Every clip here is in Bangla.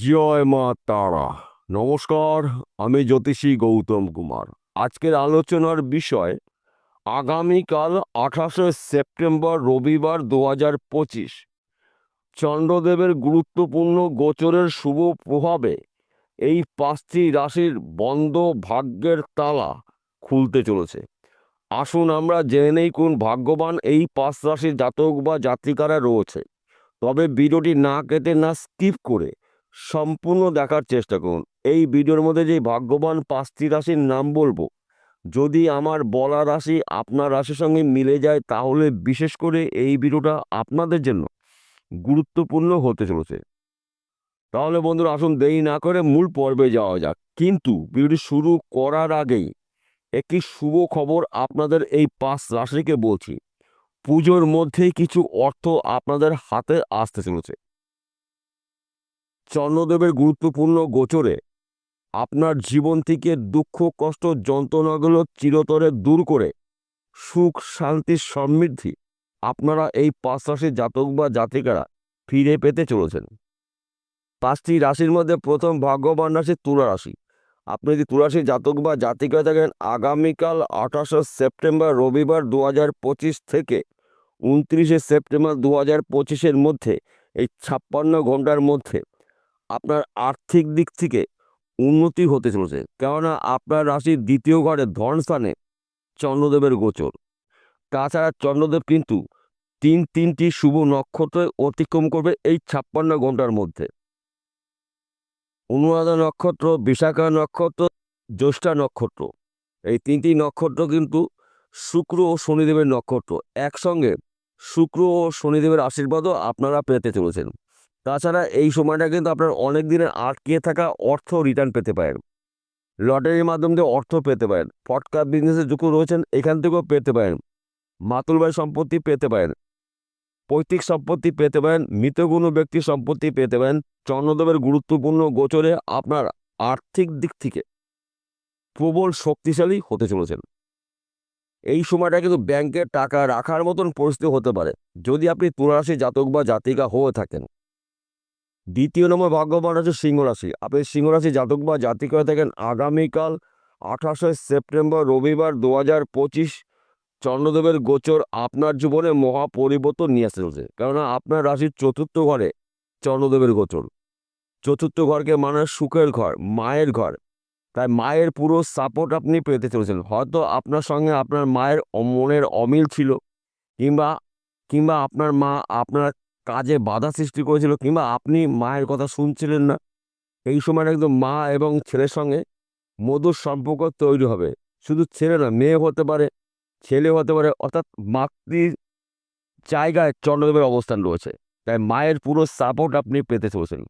জয় মা তারা। নমস্কার, আমি জ্যোতিষী গৌতম কুমার। আজকের আলোচনার বিষয়, আগামীকাল আঠাশে সেপ্টেম্বর রবিবার দু হাজার পঁচিশ। চন্দ্রদেবের গুরুত্বপূর্ণ গোচরের শুভ প্রভাবে এই পাঁচটি রাশির বন্ধ ভাগ্যের তালা খুলতে চলেছে। আসুন আমরা জেনে নেই কোন ভাগ্যবান এই পাঁচ রাশির জাতক বা জাতিকারা রয়েছে। তবে ভিডিওটি না কেটে না স্কিপ করে সম্পূর্ণ দেখার চেষ্টা করুন। এই ভিডিওর মধ্যে যে ভাগ্যবান পাঁচটি রাশির নাম বলব, যদি আমার বলা রাশি আপনার রাশির সঙ্গে মিলে যায়, তাহলে বিশেষ করে এই ভিডিওটা আপনাদের জন্য গুরুত্বপূর্ণ হতে চলেছে। তাহলে বন্ধুরা, আসুন দেরি না করে মূল পর্বে যাওয়া যাক। কিন্তু ভিডিওটি শুরু করার আগেই একটি শুভ খবর আপনাদের এই পাঁচ রাশিকে বলছি। পুজোর মধ্যেই কিছু অর্থ আপনাদের হাতে আসতে চলেছে। চন্দ্রদেবের গুরুত্বপূর্ণ গোচরে, আপনার জীবন থেকে দুঃখ, কষ্ট, যন্ত্রণাগুলো চিরতরে দূর করে, সুখ, শান্তি, সমৃদ্ধি আপনারা এই পাঁচ রাশির জাতক বা জাতিকারা ফিরে পেতে চলেছেন। পাঁচটি রাশির মধ্যে প্রথম ভাগ্যবান রাশি তুলা রাশি। আপনি যদি তুলাশি জাতক বা জাতিকা থাকেন, আগামীকাল আঠাশে সেপ্টেম্বর রবিবার দু পঁচিশ থেকে উনত্রিশে সেপ্টেম্বর দু হাজার পঁচিশের মধ্যে, এই ছাপ্পান্ন ঘণ্টার মধ্যে আপনার আর্থিক দিক থেকে উন্নতি হতে চলেছে। কেননা আপনার রাশির দ্বিতীয় ঘরে ধন স্থানে চন্দ্রদেবের গোচর। তাছাড়া চন্দ্রদেব কিন্তু তিন তিনটি শুভ নক্ষত্র অতিক্রম করবে এই ছাপ্পান্ন ঘণ্টার মধ্যে। অনুরাধা নক্ষত্র, বিশাখা নক্ষত্র জ্যৈষ্ঠা নক্ষত্র। এই তিনটি নক্ষত্র কিন্তু শুক্র ও শনিদেবের নক্ষত্র। একসঙ্গে শুক্র ও শনিদেবের আশীর্বাদও আপনারা পেতে চলেছেন। তাছাড়া এই সময়টা কিন্তু আপনার অনেক দিনের আটকে থাকা অর্থ রিটার্ন পেতে পারেন। লটারির মাধ্যম দিয়ে অর্থ পেতে পারেন। ফটকা বিজনেসে যুক্ত রয়েছেন, এখান থেকেও পেতে পারেন। মাতুলবাই সম্পত্তি পেতে পারেন। পৈতৃক সম্পত্তি পেতে পারেন। মৃত কোনো ব্যক্তির সম্পত্তি পেতে পারেন। চন্দ্রদেবের গুরুত্বপূর্ণ গোচরে আপনার আর্থিক দিক থেকে প্রবল শক্তিশালী হতে চলেছেন। এই সময়টা কিন্তু ব্যাংকে টাকা রাখার মতন পরিস্থিতি হতে পারে। যদি আপনি তুলারাশি জাতক বা জাতিকা হয়ে থাকেন দ্বিতীয় নম্বর ভাগ্যবান আছে সিংহ রাশি আপনি সিংহ রাশি জাতক বা জাতিকা হয়ে থাকেন। আগামীকাল আঠাশে সেপ্টেম্বর রবিবার দু হাজার পঁচিশ চন্দ্রদেবের গোচর আপনার জীবনে মহা পরিবর্তন নিয়ে চলছে। কেননা আপনার রাশির চতুর্থ ঘরে চন্দ্রদেবের গোচর। চতুর্থ ঘরকে মানে সুখের ঘর, মায়ের ঘর। তাই মায়ের পুরো সাপোর্ট আপনি পেতে চলেছেন। হয়তো আপনার সঙ্গে আপনার মায়ের মনের অমিল ছিল, কিংবা কিংবা আপনার মা আপনার কাজে বাধা সৃষ্টি করেছিল কিংবা আপনি মায়ের কথা শুনছিলেন না। এই সময় একদম মা এবং ছেলের সঙ্গে মধুর সম্পর্ক তৈরি হবে। শুধু ছেলে না, মেয়ে হতে পারে, ছেলে হতে পারে, অর্থাৎ মাতৃ জায়গায় চন্দ্রদেবের অবস্থান রয়েছে। তাই মায়ের পুরো সাপোর্ট আপনি পেতে চলেছেন।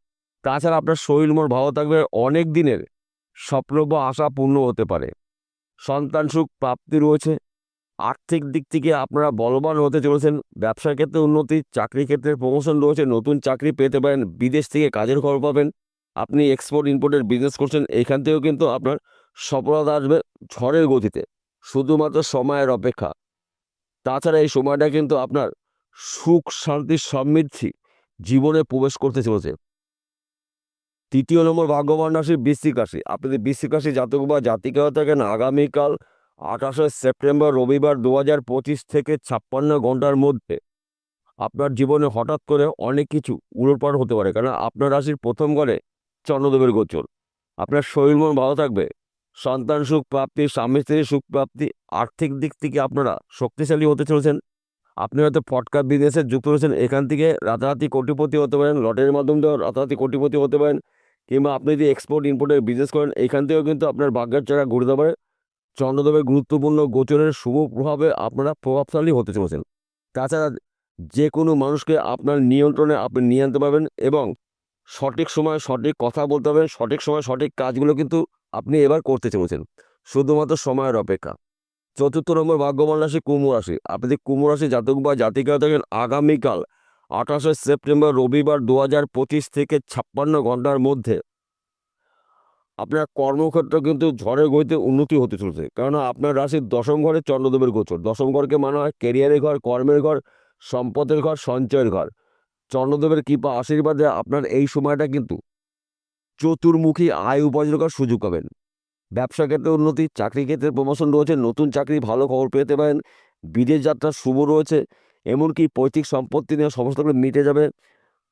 তাছাড়া আপনার শরীর মন ভালো থাকবে, অনেক দিনের স্বপ্ন বা আশা পূর্ণ হতে পারে। সন্তান সুখ, প্রাপ্তি রয়েছে। আর্থিক দিক থেকে আপনারা বলবান হতে চলেছেন। ব্যবসার ক্ষেত্রে উন্নতি চাকরি ক্ষেত্রে প্রমোশন রয়েছে, নতুন চাকরি পেতে পারেন, বিদেশ থেকে কাজের খবর পাবেন। আপনি এক্সপোর্ট ইম্পোর্টের বিজনেস করছেন, এখান থেকেও কিন্তু আপনার সফলতা আসবে ঝড়ের গতিতে, শুধুমাত্র সময়ের অপেক্ষা। তাছাড়া এই সময়টা কিন্তু আপনার সুখ, শান্তি সমৃদ্ধি জীবনে প্রবেশ করতে চলেছে। তৃতীয় নম্বর, ভাগ্যবান রাশি, বৃশ্চিক রাশি। আপনি যদি বৃশ্চিক রাশি জাতক বা জাতিকা থাকেন, আগামীকাল আঠাশে সেপ্টেম্বর রবিবার দু হাজার পঁচিশ থেকে ছাপ্পান্ন ঘণ্টার মধ্যে। আপনার জীবনে হঠাৎ করে অনেক কিছু উলটপালট হতে পারে কারণ আপনার রাশির প্রথম ঘরে চন্দ্রদেবের গোচর। আপনার শরীর মন ভালো থাকবে, সন্তান সুখ প্রাপ্তি, স্বামী স্ত্রীর সুখ প্রাপ্তি, আর্থিক দিক থেকে আপনারা শক্তিশালী হতে চলেছেন। আপনি হয়তো ফটকা বিদেশে যুক্ত রয়েছেন, এখান থেকে রাতারাতি কোটিপতি হতে পারেন, লটারির মাধ্যম রাতারাতি কোটিপতি হতে পারেন, কিংবা আপনি যদি এক্সপোর্ট ইম্পোর্টের বিজনেস করেন, এখান থেকেও কিন্তু আপনার ভাগ্যের চাকা ঘুরতে পারে। চন্দ্রদেবের গুরুত্বপূর্ণ গোচরের শুভ প্রভাবে আপনারা প্রভাবশালী হতে চলেছেন। তাছাড়া যে কোনো মানুষকে আপনার নিয়ন্ত্রণে আপনি নিয়ে আনতে পারবেন এবং সঠিক সময়ে সঠিক কথা বলতে পারবেন, সঠিক সময়ে সঠিক কাজগুলো কিন্তু আপনি এবার করতে চলেছেন, শুধুমাত্র সময়ের অপেক্ষা। চতুর্থ নম্বর ভাগ্যবান রাশি কুম্ভ রাশি। আপনি যদি কুম্ভ রাশি জাতক বা জাতিকা থাকেন, আগামীকাল আঠাশে সেপ্টেম্বর রবিবার দু হাজার পঁচিশ থেকে ছাপ্পান্ন ঘণ্টার মধ্যে আপনার কর্মক্ষেত্র কিন্তু ঝড়ের গতিতে উন্নতি হতে চলেছে। কেননা আপনার রাশির দশম ঘরে চন্দ্রদেবের গোচর। দশম ঘরকে মানা হয় কেরিয়ারের ঘর, কর্মের ঘর, সম্পদের ঘর, সঞ্চয়ের ঘর। চন্দ্রদেবের কৃপা আশীর্বাদে আপনার এই সময়টা কিন্তু চতুর্মুখী আয় উপার্জন করার সুযোগ পাবেন। ব্যবসা ক্ষেত্রে উন্নতি, চাকরি ক্ষেত্রে প্রমোশন রয়েছে, নতুন চাকরি ভালো খবর পেতে পারেন, বিদেশ যাত্রা শুভ রয়েছে, এমনকি পৈতৃক সম্পত্তি নিয়ে সমস্যাগুলো মিটে যাবে,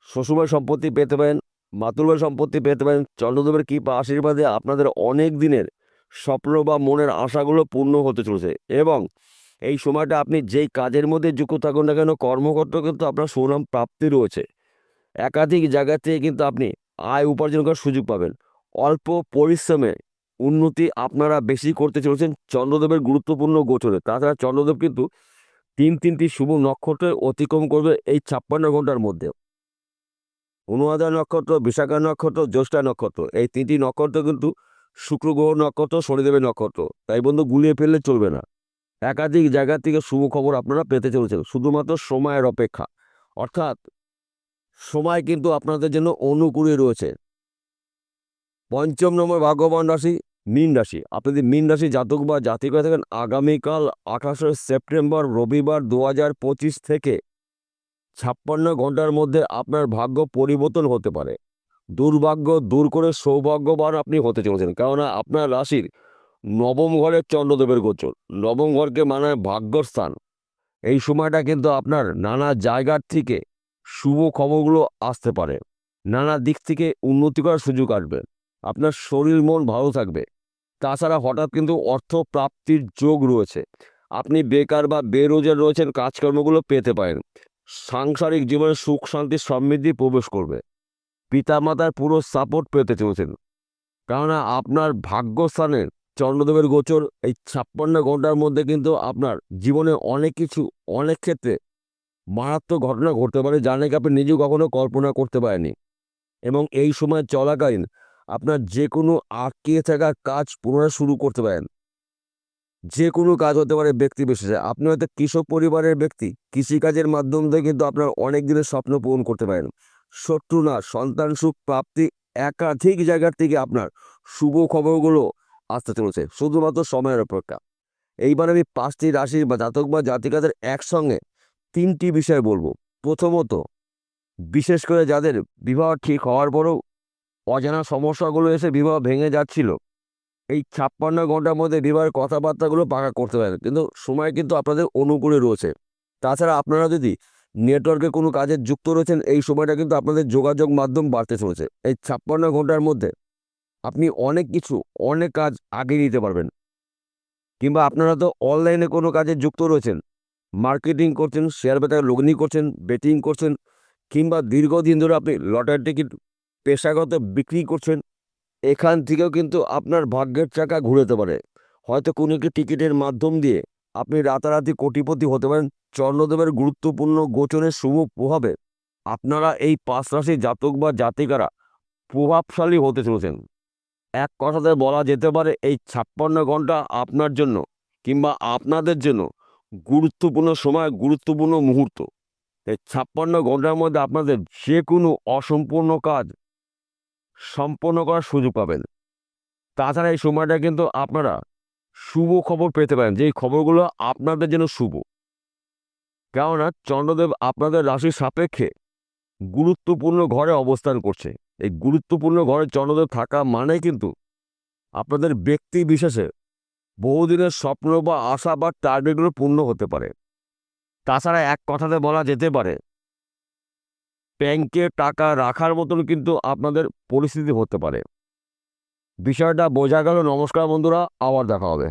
শ্বশুরবাড়ির সম্পত্তি পেতে পারেন মাতুলবাড়ির সম্পত্তি পেতে পারেন। চন্দ্রদেবের কৃপা আশীর্বাদে আপনাদের অনেক দিনের স্বপ্ন বা মনের আশাগুলো পূর্ণ হতে চলেছে এবং এই সময়টা আপনি যেই কাজের মধ্যে যুক্ত থাকুন না কেন কর্মক্ষেত্র কিন্তু আপনার সুনাম প্রাপ্তি রয়েছে। একাধিক জায়গা থেকে কিন্তু আপনি আয় উপার্জন করার সুযোগ পাবেন। অল্প পরিশ্রমে উন্নতি আপনারা বেশি করতে চলেছেন চন্দ্রদেবের গুরুত্বপূর্ণ গোচরে। তাছাড়া চন্দ্রদেব কিন্তু তিন তিনটি শুভ নক্ষত্রে অতিক্রম করবে এই ছাপ্পান্ন ঘণ্টার মধ্যে। অনুরাধা নক্ষত্র, বিশাখা নক্ষত্র জ্যৈষ্ঠা নক্ষত্র। এই তিনটি নক্ষত্র কিন্তু শুক্র গ্রহ নক্ষত্র, শনিদেবের নক্ষত্র। তাই বন্ধু, গুলিয়ে ফেললে চলবে না। একাধিক জায়গা থেকে শুভ খবর আপনারা পেতে চলেছেন। শুধুমাত্র সময়ের অপেক্ষা। অর্থাৎ সময় কিন্তু আপনাদের জন্য অনুকূলে রয়েছে। পঞ্চম নম্বর ভাগ্যবান রাশি, মীন রাশি। আপনি যদি মীন রাশি জাতক বা জাতিক থাকেন, আগামীকাল আঠাশে সেপ্টেম্বর রবিবার দু হাজার পঁচিশ থেকে ছাপ্পান্ন ঘণ্টার মধ্যে আপনার ভাগ্য পরিবর্তন হতে পারে। দুর্ভাগ্য দূর করে সৌভাগ্যবান আপনি হতে চলেছেন। কেননা আপনার রাশির নবম ঘরের চন্দ্রদেবের গোচর। নবম ঘরকে মানে ভাগ্যস্থান এই সময়টা কিন্তু আপনার নানা জায়গার থেকে শুভ খবরগুলো আসতে পারে। নানা দিক থেকে উন্নতি করার সুযোগ আসবে। আপনার শরীর, মন ভালো থাকবে। তাছাড়া হঠাৎ কিন্তু অর্থ প্রাপ্তির যোগ রয়েছে। আপনি বেকার বা বেরোজগার রয়েছেন, কাজকর্মগুলো পেতে পারেন। সাংসারিক জীবনে সুখ, শান্তি, সমৃদ্ধি প্রবেশ করবে। পিতামাতার পুরো সাপোর্ট পেতে চলেছেন। কেননা আপনার ভাগ্যস্থানের চন্দ্রদেবের গোচর এই ছাপ্পান্ন ঘণ্টার মধ্যে কিন্তু আপনার জীবনে অনেক কিছু, অনেক ক্ষেত্রে মারাত্মক ঘটনা ঘটতে পারে যা নাকি আপনি নিজেও কখনো কল্পনা করতে পারেনি এবং এই সময় চলাকালীন আপনার যে কোনো আটকে থাকা কাজ পুনরায় শুরু করতে পারেন। যে কোনো কাজ হতে পারে ব্যক্তি বিশেষে। আপনি হয়তো কৃষক পরিবারের ব্যক্তি, কৃষিকাজের মাধ্যম দিয়ে কিন্তু আপনার অনেক দিনের স্বপ্ন পূরণ করতে পারেন। শত্রু না, সন্তান সুখ প্রাপ্তি একাধিক জায়গার থেকে আপনার শুভ খবরগুলো আসতে চলেছে, শুধুমাত্র সময়ের অপেক্ষা। এইবার আমি পাঁচটি রাশির বা জাতক বা জাতিকাদের একসঙ্গে তিনটি বিষয় বলব। প্রথমত, বিশেষ করে যাদের বিবাহ ঠিক হওয়ার পরেও অজানা সমস্যাগুলো এসে বিবাহ ভেঙে যাচ্ছিল এই ছাপ্পান্ন ঘণ্টার মধ্যে বিবাহের কথাবার্তাগুলো পাকা করতে পারেন। কিন্তু সময় কিন্তু আপনাদের অনুকূলে রয়েছে। তাছাড়া আপনারা যদি নেটওয়ার্কে কোনো কাজে যুক্ত রয়েছেন, এই সময়টা কিন্তু আপনাদের যোগাযোগ মাধ্যম বাড়তে চলেছে। এই ছাপ্পান্ন ঘণ্টার মধ্যে আপনি অনেক কিছু, অনেক কাজ আগে নিতে পারবেন। কিংবা আপনারা তো অনলাইনে কোনো কাজে যুক্ত রয়েছেন, মার্কেটিং করছেন, শেয়ার বাজারে, লগ্নি করছেন, বেটিং করছেন, কিংবা দীর্ঘদিন ধরে আপনি লটারি টিকিট, পেশাগত বিক্রি করছেন এখান থেকেও কিন্তু আপনার ভাগ্যের চাকা ঘুরেতে পারে। হয়তো কোনো একটি টিকিটের মাধ্যম দিয়ে আপনি রাতারাতি কোটিপতি হতে পারেন। চন্দ্রদেবের গুরুত্বপূর্ণ গোচরের শুভ প্রভাবে আপনারা এই পাঁচ রাশি জাতক বা জাতিকারা প্রভাবশালী হতে চলেছেন। এক কথাতে বলা যেতে পারে, এই ছাপ্পান্ন ঘণ্টা আপনার জন্য কিংবা আপনাদের জন্য গুরুত্বপূর্ণ সময়, গুরুত্বপূর্ণ মুহূর্ত। এই ছাপ্পান্ন ঘণ্টার মধ্যে আপনাদের যে কোনো অসম্পূর্ণ কাজ সম্পন্ন করার সুযোগ পাবেন। তাছাড়া এই সময়টা কিন্তু আপনারা শুভ খবর পেতে পারেন, যেই খবরগুলো আপনাদের জন্য শুভ। কেননা চন্দ্রদেব আপনাদের রাশির সাপেক্ষে গুরুত্বপূর্ণ ঘরে অবস্থান করছে। এই গুরুত্বপূর্ণ ঘরে চন্দ্রদেব থাকা মানে কিন্তু আপনাদের ব্যক্তি বিশেষে বহুদিনের স্বপ্ন বা আশা বা টার্গেটগুলো পূর্ণ হতে পারে। তাছাড়া এক কথাতে বলা যেতে পারে ব্যাংকে টাকা রাখার মতন কিন্তু আপনাদের পরিস্থিতি হতে পারে। বিষয়টা বোঝা গেল। নমস্কার বন্ধুরা, আবার দেখা হবে।